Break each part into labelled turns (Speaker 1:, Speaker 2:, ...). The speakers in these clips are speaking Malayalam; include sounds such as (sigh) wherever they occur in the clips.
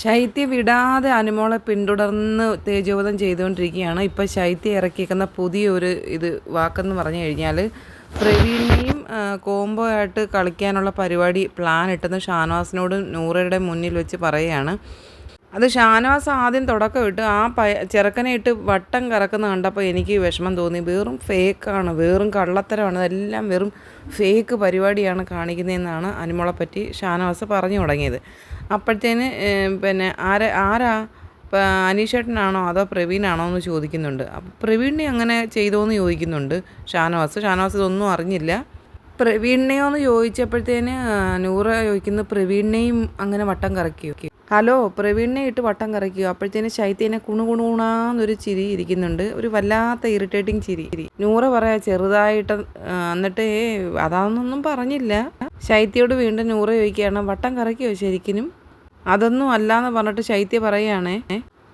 Speaker 1: ശൈത്യ വിടാതെ അനുമോളെ പിന്തുടർന്ന് തേജോവധം ചെയ്തുകൊണ്ടിരിക്കുകയാണ്. ഇപ്പം ശൈത്യ ഇറക്കിയേക്കുന്ന പുതിയൊരു ഇത് വാക്കെന്ന് പറഞ്ഞു കഴിഞ്ഞാൽ പ്രവീണിനെയും കോംബോ ആയിട്ട് കളിക്കാനുള്ള പരിപാടി പ്ലാൻ ഇട്ടെന്ന് ഷാനവാസിനോട് നൂറയുടെ മുന്നിൽ വെച്ച് പറയുകയാണ് അത് ഷാനവാസ് ആദ്യം തുടക്കം ഇട്ട് ആ പയ ചെറുക്കനെ ഇട്ട് വട്ടം കറക്കുന്ന കണ്ടപ്പോൾ എനിക്ക് വിഷമം തോന്നി. വെറും ഫേക്കാണ് വെറും കള്ളത്തരമാണ് അതെല്ലാം വെറും ഫേക്ക് പരിപാടിയാണ് കാണിക്കുന്നതെന്നാണ് അനുമോളെ പറ്റി ഷാനവാസ് പറഞ്ഞു തുടങ്ങിയത്. അപ്പോഴത്തേന് പിന്നെ ആരാ ആരാ? അനീഷേട്ടനാണോ അതോ പ്രവീണാണോ എന്ന് ചോദിക്കുന്നുണ്ട്. അപ്പോൾ പ്രവീണിനെ അങ്ങനെ ചെയ്തോ എന്ന് ചോദിക്കുന്നുണ്ട് ഷാനവാസ്. ഷാനവാസ് ഇതൊന്നും അറിഞ്ഞില്ല. പ്രവീണിനെയോ എന്ന് ചോദിച്ചപ്പോഴത്തേന് നൂറ ചോദിക്കുന്ന പ്രവീണിനെയും അങ്ങനെ വട്ടം കറക്കിയോ? ഹലോ പ്രവീണിനെ ഇട്ട് വട്ടം കറക്കിയോ അപ്പോഴത്തേന് ശൈത്യനെ കുണു കുണുകുണാന്നൊരു ചിരി ഇരിക്കുന്നുണ്ട്. ഒരു വല്ലാത്ത ഇറിറ്റേറ്റിംഗ് ചിരി. നൂറ പറയാ ചെറുതായിട്ട് എന്നിട്ട് അതാണെന്നൊന്നും പറഞ്ഞില്ല. ശൈത്യയോട് വീണ്ടും നൂറ ചോദിക്കുകയാണ് വട്ടം കറക്കിയോ ശരിക്കും അതൊന്നും അല്ലാന്ന് പറഞ്ഞിട്ട് ശൈത്യ പറയുകയാണേ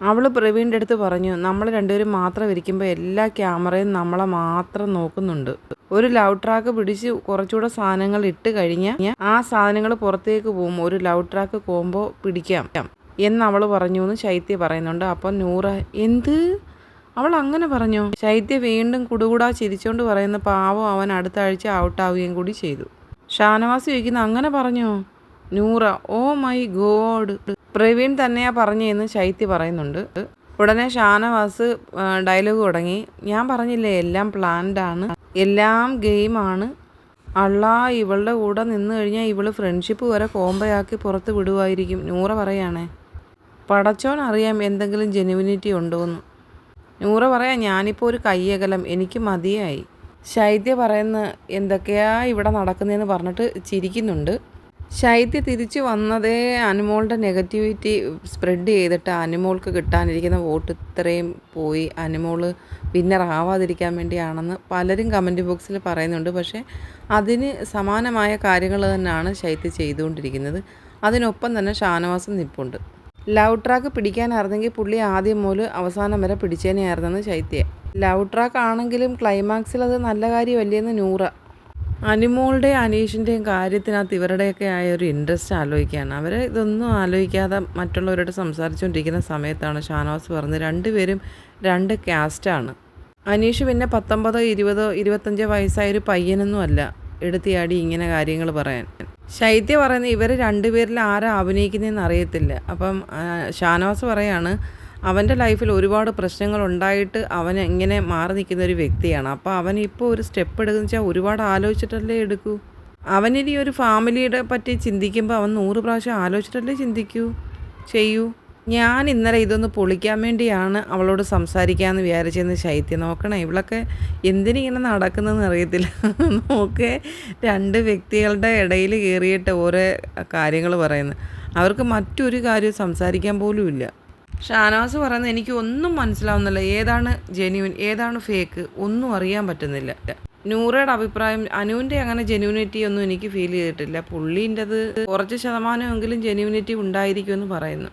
Speaker 1: അവൾ പ്രവീണിന്റെ അടുത്ത് പറഞ്ഞു നമ്മൾ രണ്ടുപേരും മാത്രം ഇരിക്കുമ്പോൾ എല്ലാ ക്യാമറയും നമ്മളെ മാത്രം നോക്കുന്നുണ്ട്. ഒരു ലവ് ട്രാക്ക് പിടിച്ച് കുറച്ചുകൂടെ സാധനങ്ങൾ ഇട്ട് കഴിഞ്ഞാൽ ആ സാധനങ്ങൾ പുറത്തേക്ക് പോകും. ഒരു ലവ് ട്രാക്ക് കോമ്പോ പിടിക്കാം. എന്ന് അവൾ പറഞ്ഞു എന്ന് ശൈത്യ പറയുന്നുണ്ട്. അപ്പോൾ നൂറ എന്ത്? അവൾ അങ്ങനെ പറഞ്ഞു? ശൈത്യ വീണ്ടും കുടുകൂടാ ചിരിച്ചോണ്ട് പറയുന്ന പാവം അവൻ അടുത്ത ആഴ്ച ഔട്ടാവുകയും കൂടി ചെയ്തു. ഷാനവാസ് ചോദിക്കുന്ന അങ്ങനെ പറഞ്ഞു? Noora oh my god. Praveen തന്നെയാ പറഞ്ഞതെന്ന് ശൈത്യ പറയുന്നുണ്ട്. ഉടനെ ഷാനവാസ് ഡയലോഗ് തുടങ്ങി. ഞാൻ പറഞ്ഞില്ലേ എല്ലാം പ്ലാൻഡാണ് എല്ലാം ഗെയിമാണ്. അള്ളാ ഇവളുടെ കൂടെ നിന്ന് കഴിഞ്ഞാൽ ഇവൾ ഫ്രണ്ട്ഷിപ്പ് വരെ കോമ്പയാക്കി പുറത്ത് വിടുമായിരിക്കും നൂറ പറയാണേ. പടച്ചോൻ അറിയാം എന്തെങ്കിലും ജെനുവിനിറ്റി ഉണ്ടോയെന്ന് നൂറ പറയാം ഞാനിപ്പോൾ ഒരു കയ്യകലം. എനിക്ക് മതിയായി. ശൈത്യ പറയുന്ന എന്തൊക്കെയാ ഇവിടെ നടക്കുന്നതെന്ന് പറഞ്ഞിട്ട് ചിരിക്കുന്നുണ്ട്. ശൈത്യ തിരിച്ചു വന്നതേ അനുമോളുടെ നെഗറ്റിവിറ്റി സ്പ്രെഡ് ചെയ്തിട്ട് അനുമോൾക്ക് കിട്ടാനിരിക്കുന്ന വോട്ട് ഇത്രയും പോയി. അനുമോൾ വിന്നർ ആവാതിരിക്കാൻ വേണ്ടിയാണെന്ന് പലരും കമന്റ് ബോക്സിൽ പറയുന്നുണ്ട്. പക്ഷേ അതിന് സമാനമായ കാര്യങ്ങൾ തന്നെയാണ് ശൈത്യ ചെയ്തുകൊണ്ടിരിക്കുന്നത്. അതിനൊപ്പം തന്നെ ഷാനവാസം നിപ്പുണ്ട്. ലവ് ട്രാക്ക് പിടിക്കാനായിരുന്നെങ്കിൽ പുള്ളി ആദ്യം മുതൽ അവസാനം വരെ പിടിച്ചേനെയായിരുന്നെന്ന് ശൈത്യ. ലവ് ട്രാക്ക് ആണെങ്കിലും ക്ലൈമാക്സിൽ അത് നല്ല കാര്യമല്ലേന്ന് നൂറ. അനിമോളുടെയും അനീഷിന്റെയും കാര്യത്തിനകത്ത് ഇവരുടെയൊക്കെ ആയ ഒരു ഇൻട്രസ്റ്റ് ആലോചിക്കുകയാണ്. അവർ ഇതൊന്നും ആലോചിക്കാതെ മറ്റുള്ളവരോട് സംസാരിച്ചുകൊണ്ടിരിക്കുന്ന സമയത്താണ് ഷാനവാസ് പറഞ്ഞത് രണ്ടുപേരും രണ്ട് കാസ്റ്റാണ് അനീഷ് പിന്നെ പത്തൊമ്പതോ ഇരുപതോ ഇരുപത്തഞ്ചോ വയസ്സായ ഒരു പയ്യനൊന്നും അല്ല. എടുത്തിയാടി ഇങ്ങനെ കാര്യങ്ങൾ പറയാൻ. ശൈത്യ പറയുന്നത് ഇവർ രണ്ടുപേരിൽ ആരാ അഭിനയിക്കുന്നതെന്ന് അറിയത്തില്ല. അപ്പം ഷാനവാസ് പറയാണ് അവന്റെ ലൈഫിൽ ഒരുപാട് പ്രശ്നങ്ങൾ ഉണ്ടായിട്ട് അവൻ ഇങ്ങനെ മാറി നിൽക്കുന്ന ഒരു വ്യക്തിയാണ്. അപ്പോൾ അവൻ ഇപ്പോൾ ഒരു സ്റ്റെപ്പ് എടുക്കുന്ന വെച്ചാൽ ഒരുപാട് ആലോചിച്ചിട്ടല്ലേ എടുക്കൂ? അവനിനി ഒരു ഫാമിലിയുടെ പറ്റി ചിന്തിക്കുമ്പോൾ അവൻ നൂറ് പ്രാവശ്യം ആലോചിച്ചിട്ടല്ലേ ചിന്തിക്കൂ? ചെയ്യൂ. ഞാൻ ഇന്നലെ ഇതൊന്ന് പൊളിക്കാൻ വേണ്ടിയാണ് അവളോട് സംസാരിക്കാമെന്ന് വിചാരിച്ചെന്ന് ശൈത്യം. നോക്കണേ ഇവളൊക്കെ എന്തിനിങ്ങനെ നടക്കുന്നതെന്ന് അറിയത്തില്ല. (laughs) നോക്കേ രണ്ട് വ്യക്തികളുടെ ഇടയിൽ കയറിയിട്ട് ഓരോ കാര്യങ്ങൾ പറയുന്നത്. അവർക്ക് മറ്റൊരു കാര്യം സംസാരിക്കാൻ പോലും ഇല്ല. ഷാനവാസ് പറയുന്നത് എനിക്ക് ഒന്നും മനസ്സിലാവുന്നില്ല. ഏതാണ് ജെന്യൂൻ ഏതാണ് ഫേക്ക് ഒന്നും അറിയാൻ പറ്റുന്നില്ല. നൂറയുടെ അഭിപ്രായം അനുവിന്റെ അങ്ങനെ ജെന്യൂനിറ്റി ഒന്നും എനിക്ക് ഫീൽ ചെയ്തിട്ടില്ല. പുള്ളീന്റെത് കുറച്ച് ശതമാനമെങ്കിലും ജെന്യൂനിറ്റി ഉണ്ടായിരിക്കുമെന്ന് പറയുന്നു.